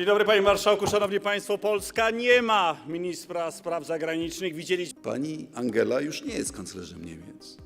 Dzień dobry panie marszałku, szanowni państwo. Polska nie ma ministra spraw zagranicznych. Widzieliśmy Pani Angela już nie jest kanclerzem Niemiec,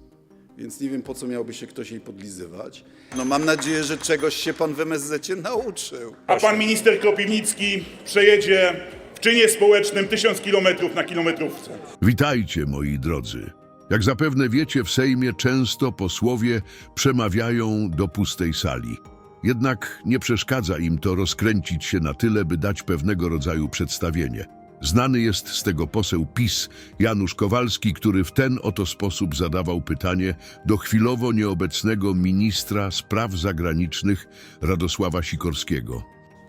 więc nie wiem po co miałby się ktoś jej podlizywać. No mam nadzieję, że czegoś się pan w MSZ nauczył. A pan minister Kropiwnicki przejedzie w czynie społecznym tysiąc kilometrów na kilometrówce. Witajcie, moi drodzy. Jak zapewne wiecie, w Sejmie często posłowie przemawiają do pustej sali. Jednak nie przeszkadza im to rozkręcić się na tyle, by dać pewnego rodzaju przedstawienie. Znany jest z tego poseł PiS Janusz Kowalski, który w ten oto sposób zadawał pytanie do chwilowo nieobecnego ministra spraw zagranicznych Radosława Sikorskiego.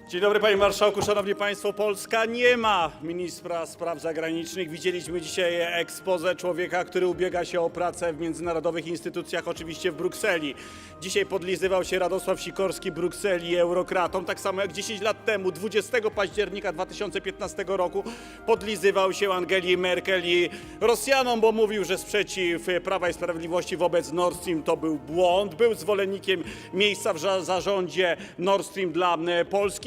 Dzień dobry panie marszałku, szanowni państwo. Polska nie ma ministra spraw zagranicznych. Widzieliśmy dzisiaj ekspozę człowieka, który ubiega się o pracę w międzynarodowych instytucjach, oczywiście w Brukseli. Dzisiaj podlizywał się Radosław Sikorski Brukseli eurokratom, tak samo jak 10 lat temu, 20 października 2015 roku podlizywał się Angeli Merkel i Rosjanom, bo mówił, że sprzeciw Prawa i Sprawiedliwości wobec Nord Stream to był błąd. Był zwolennikiem miejsca w zarządzie Nord Stream dla e,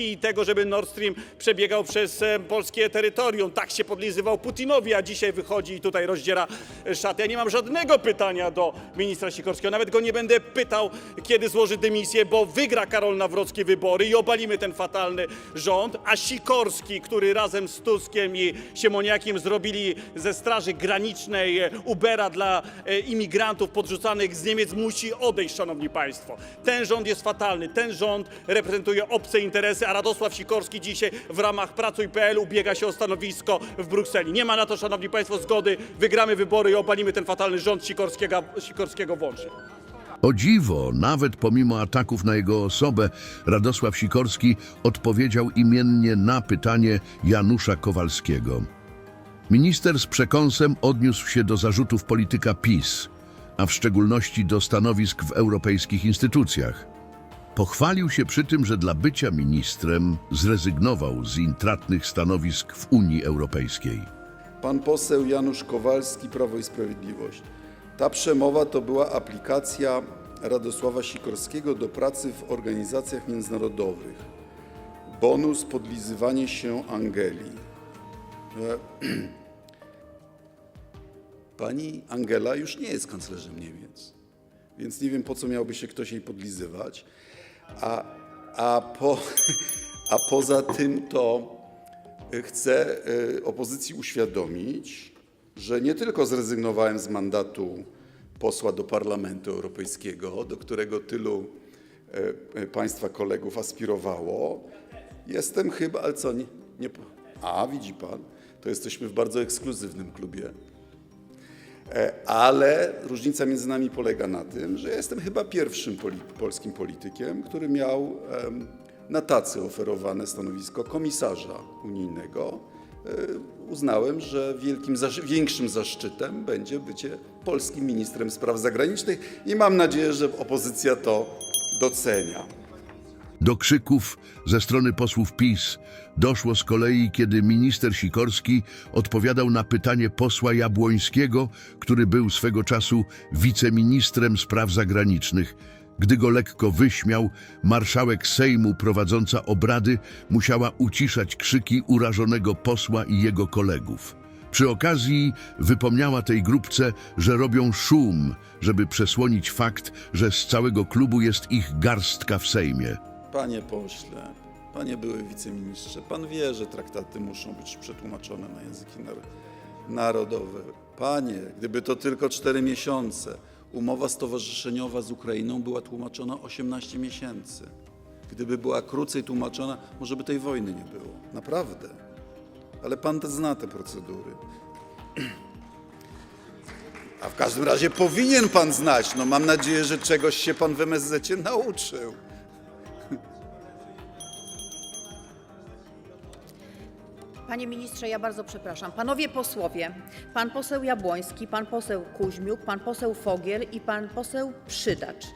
I tego, żeby Nord Stream przebiegał przez e, polskie terytorium. Tak się podlizywał Putinowi, a dzisiaj wychodzi i tutaj rozdziera e, szatę. Ja nie mam żadnego pytania do ministra Sikorskiego. Nawet go nie będę pytał, kiedy złoży dymisję, bo wygra Karol Nawrocki wybory i obalimy ten fatalny rząd, a Sikorski, który razem z Tuskiem i Siemoniakiem zrobili ze Straży Granicznej e, Ubera dla imigrantów podrzucanych z Niemiec, musi odejść, szanowni państwo. Ten rząd jest fatalny. Ten rząd reprezentuje obce interesy, a Radosław Sikorski dzisiaj w ramach Pracuj.pl ubiega się o stanowisko w Brukseli. Nie ma na to, szanowni państwo, zgody. Wygramy wybory i obalimy ten fatalny rząd Sikorskiego, Sikorskiego włącznie. O dziwo, nawet pomimo ataków na jego osobę, Radosław Sikorski odpowiedział imiennie na pytanie Janusza Kowalskiego. Minister z przekąsem odniósł się do zarzutów polityka PiS, a w szczególności do stanowisk w europejskich instytucjach. Pochwalił się przy tym, że dla bycia ministrem zrezygnował z intratnych stanowisk w Unii Europejskiej. Pan poseł Janusz Kowalski, Prawo i Sprawiedliwość. Ta przemowa to była aplikacja Radosława Sikorskiego do pracy w organizacjach międzynarodowych. Bonus podlizywanie się Angeli. E, Pani Angela już nie jest kanclerzem Niemiec, więc nie wiem po co miałby się ktoś jej podlizywać. A, a, po, a poza tym to chcę y, opozycji uświadomić, że nie tylko zrezygnowałem z mandatu posła do Parlamentu Europejskiego, do którego tylu y, y, państwa kolegów aspirowało. Jestem chyba, ale co, nie, nie... A, widzi pan, to jesteśmy w bardzo ekskluzywnym klubie. E, Ale różnica między nami polega na tym, że ja jestem chyba pierwszym poli polskim politykiem, który miał na tacy oferowane stanowisko komisarza unijnego. E, Uznałem, że wielkim, większym zaszczytem będzie bycie polskim ministrem spraw zagranicznych i mam nadzieję, że opozycja to docenia. Do krzyków ze strony posłów PiS doszło z kolei, kiedy minister Sikorski odpowiadał na pytanie posła Jabłońskiego, który był swego czasu wiceministrem spraw zagranicznych. Gdy go lekko wyśmiał, marszałek Sejmu prowadząca obrady musiała uciszać krzyki urażonego posła i jego kolegów. Przy okazji wypomniała tej grupce, że robią szum, żeby przesłonić fakt, że z całego klubu jest ich garstka w Sejmie. Panie pośle, panie były wiceministrze, pan wie, że traktaty muszą być przetłumaczone na języki nar- narodowe. Panie, gdyby to tylko 4 miesiące, umowa stowarzyszeniowa z Ukrainą była tłumaczona 18 miesięcy. Gdyby była krócej tłumaczona, może by tej wojny nie było. Naprawdę. Ale pan zna te procedury. A w każdym razie powinien pan znać. No mam nadzieję, że czegoś się pan w MSZ nauczył. Panie ministrze, ja bardzo przepraszam. Panowie posłowie, pan poseł Jabłoński, pan poseł Kuźmiuk, pan poseł Fogiel i pan poseł Przydacz.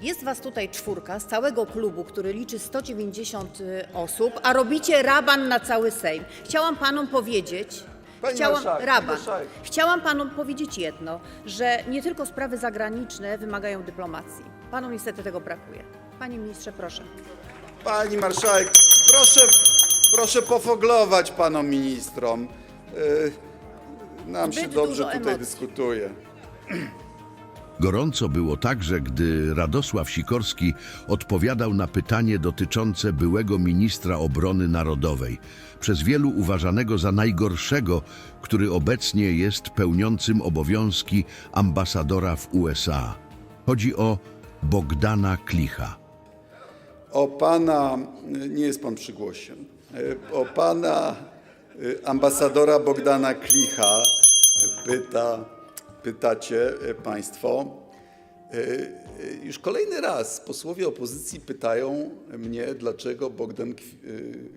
Jest was tutaj czwórka z całego klubu, który liczy 190 osób, a robicie raban na cały Sejm. Chciałam panom powiedzieć, Pani chciałam, marszałek, pani raban. marszałek. Chciałam panom powiedzieć jedno, że nie tylko sprawy zagraniczne wymagają dyplomacji. Panu niestety tego brakuje. Panie ministrze, proszę. Pani marszałek, proszę, Proszę pofoglować panom ministrom. Yy, Nam się Zbyt dobrze dużo tutaj emocji. dyskutuje. Gorąco było także, gdy Radosław Sikorski odpowiadał na pytanie dotyczące byłego ministra obrony narodowej, przez wielu uważanego za najgorszego, który obecnie jest pełniącym obowiązki ambasadora w USA. Chodzi o Bogdana Klicha. O pana, nie jest pan przy głosie, E, o pana e, ambasadora Bogdana Klicha pyta, pytacie państwo. Już kolejny raz posłowie opozycji pytają mnie, dlaczego Bogdan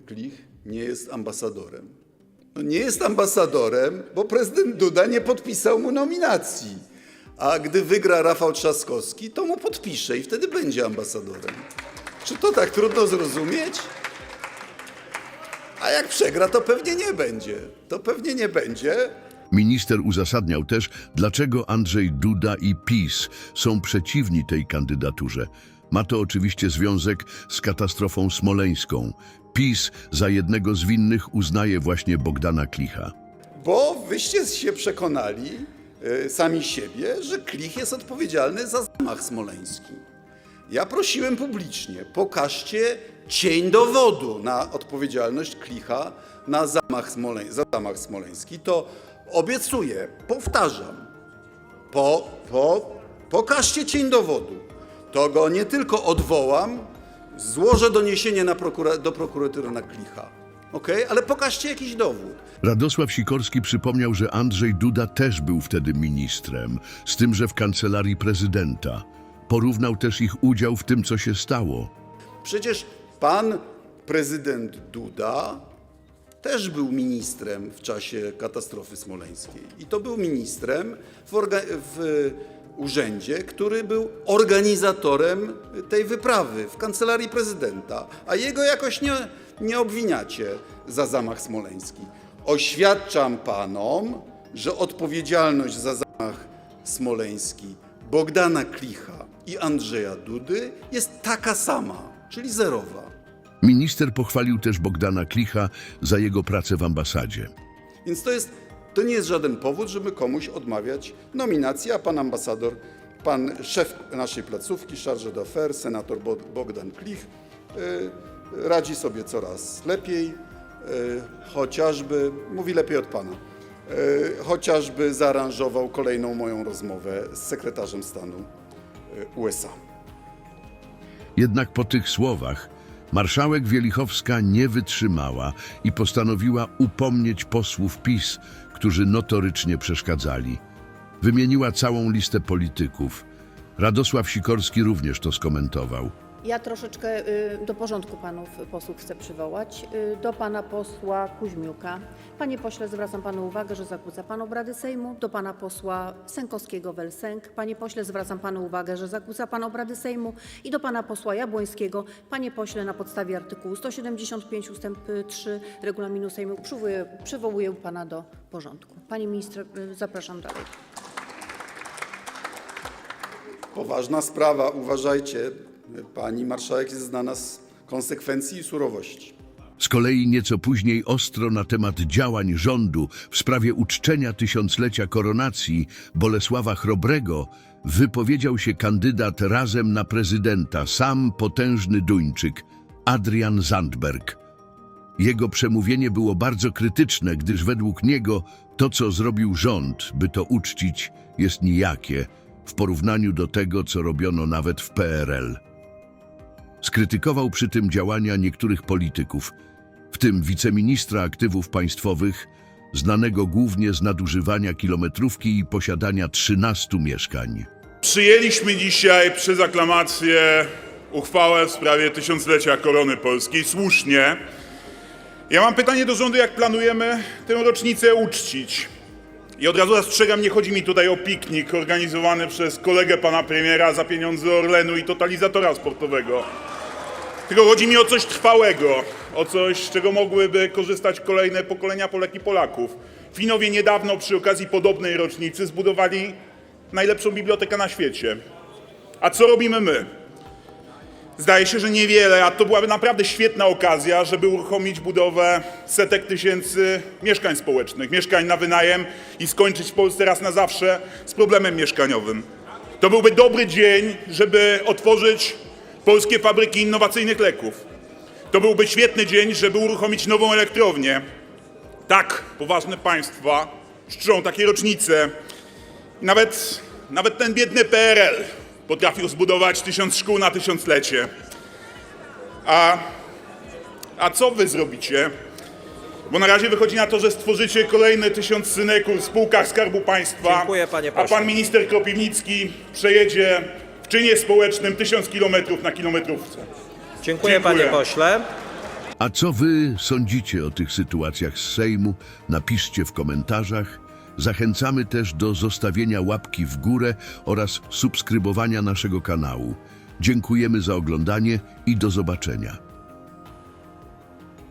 Klich nie jest ambasadorem. No nie jest ambasadorem, bo prezydent Duda nie podpisał mu nominacji. A gdy wygra Rafał Trzaskowski, to mu podpisze i wtedy będzie ambasadorem. Czy to tak trudno zrozumieć? A jak przegra, to pewnie nie będzie. To pewnie nie będzie. Minister uzasadniał też, dlaczego Andrzej Duda i PiS są przeciwni tej kandydaturze. Ma to oczywiście związek z katastrofą smoleńską. PiS za jednego z winnych uznaje właśnie Bogdana Klicha. Bo wyście się przekonali e, sami siebie, że Klich jest odpowiedzialny za zamach smoleński. Ja prosiłem publicznie, pokażcie cień dowodu na odpowiedzialność Klicha na zamach, za zamach smoleński. To obiecuję, powtarzam, po, po, pokażcie cień dowodu. To go nie tylko odwołam, złożę doniesienie prokura, do prokuratury na Klicha. Okay? Ale pokażcie jakiś dowód. Radosław Sikorski przypomniał, że Andrzej Duda też był wtedy ministrem, z tym, że w kancelarii prezydenta. Porównał też ich udział w tym, co się stało. Przecież pan prezydent Duda też był ministrem w czasie katastrofy smoleńskiej. I to był ministrem w, w urzędzie, który był organizatorem tej wyprawy w kancelarii prezydenta, a jego jakoś nie, nie obwiniacie za zamach smoleński. Oświadczam panom, że odpowiedzialność za zamach smoleński Bogdana Klicha i Andrzeja Dudy jest taka sama, czyli zerowa. Minister pochwalił też Bogdana Klicha za jego pracę w ambasadzie. Więc to, jest, to nie jest żaden powód, żeby komuś odmawiać nominacji, a pan ambasador, pan szef naszej placówki, charge d'affaires, senator Bo- Bogdan Klich, y, radzi sobie coraz lepiej, y, chociażby, mówi lepiej od pana, y, chociażby zaaranżował kolejną moją rozmowę z sekretarzem stanu USA. Jednak po tych słowach marszałek Wielichowska nie wytrzymała i postanowiła upomnieć posłów PiS, którzy notorycznie przeszkadzali. Wymieniła całą listę polityków. Radosław Sikorski również to skomentował. Ja troszeczkę y, do porządku panów posłów chcę przywołać. Y, Do pana posła Kuźmiuka. Panie pośle, zwracam panu uwagę, że zakłóca pan obrady Sejmu. Do pana posła Sękowskiego-Welsenk. Panie pośle, zwracam panu uwagę, że zakłóca pan obrady Sejmu. I do pana posła Jabłońskiego. Panie pośle, na podstawie artykułu 175 ust. 3 regulaminu Sejmu przywołuję, przywołuję pana do porządku. Panie ministrze, y, zapraszam dalej. Poważna sprawa, uważajcie, pani marszałek jest znana z konsekwencji i surowości. Z kolei nieco później ostro na temat działań rządu w sprawie uczczenia tysiąclecia koronacji Bolesława Chrobrego wypowiedział się kandydat razem na prezydenta, sam potężny Duńczyk, Adrian Zandberg. Jego przemówienie było bardzo krytyczne, gdyż według niego to, co zrobił rząd, by to uczcić, jest nijakie w porównaniu do tego, co robiono nawet w PRL. Skrytykował przy tym działania niektórych polityków, w tym wiceministra aktywów państwowych, znanego głównie z nadużywania kilometrówki i posiadania 13 mieszkań. Przyjęliśmy dzisiaj przez aklamację uchwałę w sprawie tysiąclecia korony polskiej. Słusznie. Ja mam pytanie do rządu, jak planujemy tę rocznicę uczcić. I od razu zastrzegam, nie chodzi mi tutaj o piknik organizowany przez kolegę pana premiera za pieniądze Orlenu i totalizatora sportowego. Tylko chodzi mi o coś trwałego, o coś, z czego mogłyby korzystać kolejne pokolenia Polek i Polaków. Finowie niedawno przy okazji podobnej rocznicy zbudowali najlepszą bibliotekę na świecie. A co robimy my? Zdaje się, że niewiele, a to byłaby naprawdę świetna okazja, żeby uruchomić budowę setek tysięcy mieszkań społecznych, mieszkań na wynajem i skończyć w Polsce raz na zawsze z problemem mieszkaniowym. To byłby dobry dzień, żeby otworzyć polskie fabryki innowacyjnych leków. To byłby świetny dzień, żeby uruchomić nową elektrownię. Tak, poważne państwa czczą takie rocznice. Nawet, nawet ten biedny PRL potrafił zbudować tysiąc szkół na tysiąclecie. A, a co wy zrobicie? Bo na razie wychodzi na to, że stworzycie kolejny tysiąc synekur w spółkach Skarbu Państwa. Dziękuję, panie A pośle. pan minister Kropiwnicki przejedzie czynie społecznym tysiąc kilometrów na kilometrówce. Dziękuję, Dziękuję. panie pośle. A co wy sądzicie o tych sytuacjach z Sejmu? Napiszcie w komentarzach. Zachęcamy też do zostawienia łapki w górę oraz subskrybowania naszego kanału. Dziękujemy za oglądanie i do zobaczenia.